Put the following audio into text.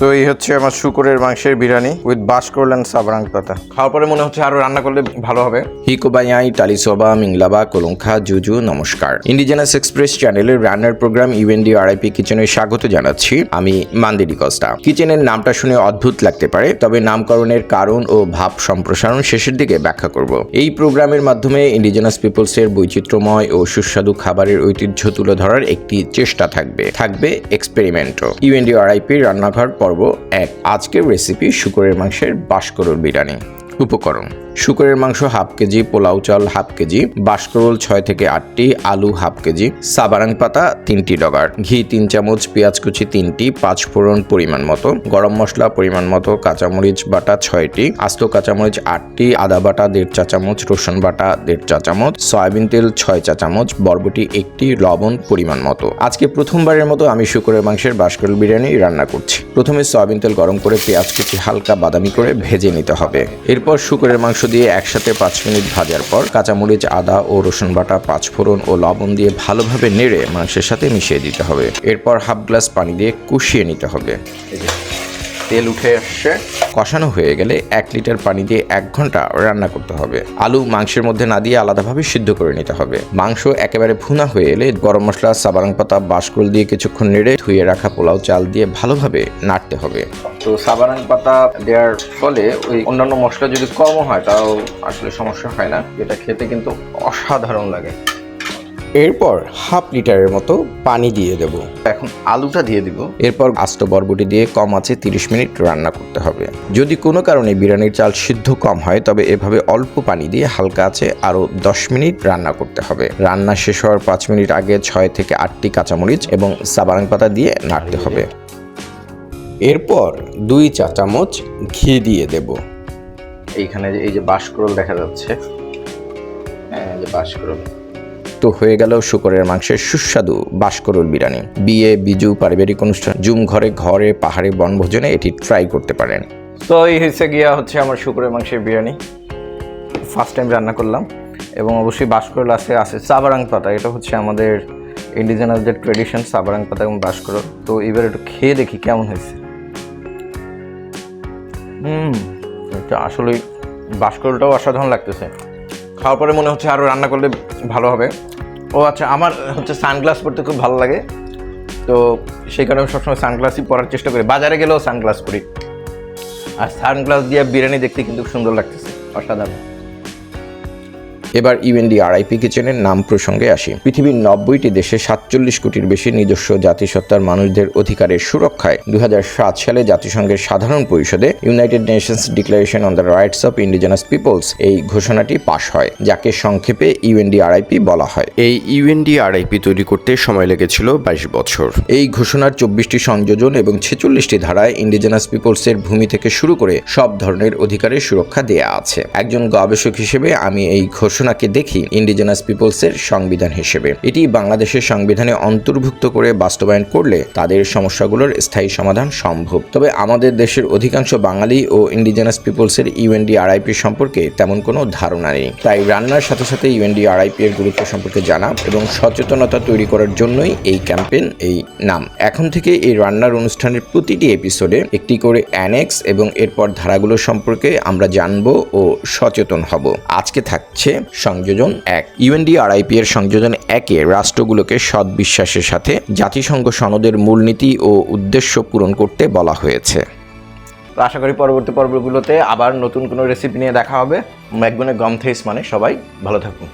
তো এই হচ্ছে আমার শুকুরের মাংসের বিরিয়ানি উইথ বাসকোল অ্যান্ড সাবরাং পাতা খাওয়ার পরে মনে হচ্ছে আরও রান্না করলে ভালো হবে। হিকোবায়াই টালিসোবা মিংলাবা কলংখা জুজু নমস্কার ইন্ডিজেনাস এক্সপ্রেস চ্যানেলের রান্নার প্রোগ্রাম ইউএনডি আরআইপি কিচেনে স্বাগত জানাচ্ছি আমি মান্দিরি কস্তা। কিচেনের নামটা শুনে অদ্ভুত লাগতে পারে, তবে নামকরণের কারণ ও ভাব সম্প্রসারণ শেষের দিকে ব্যাখ্যা করব। এই প্রোগ্রামের মাধ্যমে ইন্ডিজেনাস পিপলসের বৈচিত্র্যময় ও সুস্বাদু খাবারের ঐতিহ্য তুলে ধরার একটি চেষ্টা থাকবে। থাকবে এক্সপেরিমেন্টও ইউএনডি আরআইপি রান্নাঘর পর্ব এক। আজকের রেসিপি শুকরের মাংসের বাসকরুর বিরিয়ানি। উপকরণ। শুকরের মাংস হাফ কেজি, পোলাও চাল হাফ কেজি বাসকরোল ছয় থেকে আটটি, আলু হাফ কেজি, সাবারাং পাতা তিনটি ডগার, ঘি তিন চামচ, পেঁয়াজ কুচি তিনটি, পাঁচ ফোড়ন পরিমাণ মতো, গরম মশলা পরিমাণ মতো, কাঁচামরিচ বাটা ছয়টি, আস্ত কাঁচামরিচ আটটি, আদা বাটা দেড় চা চামচ, রসুন বাটা দেড় চা চামচ, সয়াবিন তেল ছয় চা চামচ, বরবটি একটি, লবণ পরিমাণ মতো। আজকে প্রথমবারের মতো আমি শুকরের মাংসের বাসকরোল বিরিয়ানি রান্না করছি। প্রথমে সয়াবিন তেল গরম করে পেঁয়াজ কুচি হালকা বাদামি করে ভেজে নিতে হবে। এরপর শুকরের মাংস দিয়ে একসাথে পাঁচ মিনিট ভাজার পর কাঁচামরিচ, আদা ও রসুন বাটা পাঁচফোড়ন ও লবণ দিয়ে ভালোভাবে নেড়ে মাংসের সাথে মিশিয়ে দিতে হবে। এরপর হাফ গ্লাস পানি দিয়ে কষিয়ে নিতে হবে। তেল উঠে আসছে। কষানো হয়ে গেলে এক লিটার পানি দিয়ে এক ঘণ্টা রান্না করতে হবে। আলু মাংসের মধ্যে না দিয়ে আলাদাভাবে সিদ্ধ করে নিতে হবে। মাংস একেবারে ভুনা হয়ে এলে গরম মশলা সাবারাং পাতা, বাসকল দিয়ে কিছুক্ষণ নেড়ে ধুয়ে রাখা পোলাও চাল দিয়ে ভালোভাবে নাড়তে হবে। তো সাবারাং পাতা দেওয়ার ফলে ওই অন্যান্য মশলা যদি কমও হয়, তাও আসলে সমস্যা হয় না। এটা খেতে কিন্তু অসাধারণ লাগে। এরপর হাফ লিটারের মতো পানি দিয়ে দেব। এখন আলুটা দিয়ে দিব। এরপর আস্ত বরবটি দিয়ে কম আছে তিরিশ মিনিট রান্না করতে হবে। যদি কোনো কারণে বিরিয়ানির চাল সিদ্ধ কম হয় তবে এভাবে অল্প পানি দিয়ে হালকা আছে আরও দশ মিনিট রান্না করতে হবে। রান্না শেষ হওয়ার পাঁচ মিনিট আগে ছয় থেকে আটটি কাঁচামরিচ এবং সাবারাং পাতা দিয়ে নাড়তে হবে। এরপর দুই চা চামচ ঘি দিয়ে দেব। এইখানে এই যে বাসকরল দেখা যাচ্ছে। হ্যাঁ যে বাসকরল তো হয়ে গেল শুকরের মাংসের সুস্বাদু বাসকরুল বিরিয়ানি। বিয়ে, বিজু, পারিবারিক অনুষ্ঠান, জুম ঘরে ঘরে, পাহাড়ে, বনভোজনে এটি ট্রাই করতে পারেন। তো এই হচ্ছে গিয়া হচ্ছে আমার শুকরের মাংসের বিরিয়ানি। ফার্স্ট টাইম রান্না করলাম এবং অবশ্যই বাসকরল আছে আছে সাবারাং পাতা। এটা হচ্ছে আমাদের ইন্ডিজেনাসদের ট্রেডিশন সাবারাং পাতা এবং বাসকরল। তো এবার একটু খেয়ে দেখি কেমন হয়েছে। হুম, এটা আসলে বাসকরলটাও অসাধারণ লাগতেছে। খাওয়ার পরে মনে হচ্ছে আরও রান্না করলে ভালো হবে। ও আচ্ছা আমার হচ্ছে সানগ্লাস পরতে খুব ভালো লাগে। তো সেই কারণে আমি সবসময় সানগ্লাসই পরার চেষ্টা করি। বাজারে গেলেও সানগ্লাস পরি। আর সানগ্লাস দিয়ে বিরিয়ানি দেখতে কিন্তু সুন্দর লাগতেছে, অসাধারণ। এবার ইউএনডি আরআইপি কিচেনের নাম প্রসঙ্গে আসি। পৃথিবীর নব্বইটি দেশে সাতচল্লিশ কোটির বেশি নিজস্ব জাতিসত্তার মানুষদের অধিকারের সুরক্ষায় দুই সালে জাতিসংঘের সাধারণ পরিষদে United Nations Declaration on the Rights of Indigenous Peoples এই ঘোষণাটি পাশ হয় যাকে সংক্ষেপে ইউএনডি আরআইপি বলা হয়। এই ইউএনডি আরআইপি তৈরি করতে সময় লেগেছিল বাইশ বছর। এই ঘোষণার চব্বিশটি সংযোজন এবং ছেচল্লিশটি ধারায় ইন্ডিজিনাস পিপলসের ভূমি থেকে শুরু করে সব ধরনের অধিকারের সুরক্ষা দেয়া আছে। একজন গবেষক হিসেবে আমি এই ঘোষণাকে দেখি ইন্ডিজেনাস পিপলসের সংবিধান হিসেবে। এটি বাংলাদেশের সংবিধানে অন্তর্ভুক্ত করে বাস্তবায়ন করলে তাদের সমস্যাগুলোর স্থায়ী সমাধান সম্ভব। তবে আমাদের দেশের অধিকাংশ বাঙালি ও ইন্ডিজেনাস পিপলসের ইউএনডি আরআইপি সম্পর্কে তেমন কোনো ধারণা নেই। তাই রান্নার সাথে সাথে ইউএনডি আরআইপি এর গুরুত্ব সম্পর্কে জানা এবং সচেতনতা তৈরি করার জন্যই এই ক্যাম্পেইন এই নাম। এখন থেকে এই রান্নার অনুষ্ঠানের প্রতিটি এপিসোডে একটি করে অ্যানেক্স এবং এরপর ধারাগুলো সম্পর্কে আমরা জানব ও সচেতন হব। আজকে থাকছে সংযোজন এক। ইউএনডি আর আইপি এর সংযোজন একে রাষ্ট্রগুলোকে সৎ বিশ্বাসের সাথে জাতিসংঘ সনদের মূলনীতি ও উদ্দেশ্য পূরণ করতে বলা হয়েছে। আশা করি পরবর্তী পর্বগুলোতে আবার নতুন কোনো রেসিপি নিয়ে দেখা হবে। ম্যাকগুনে গম থেইস মানে সবাই ভালো থাকুন।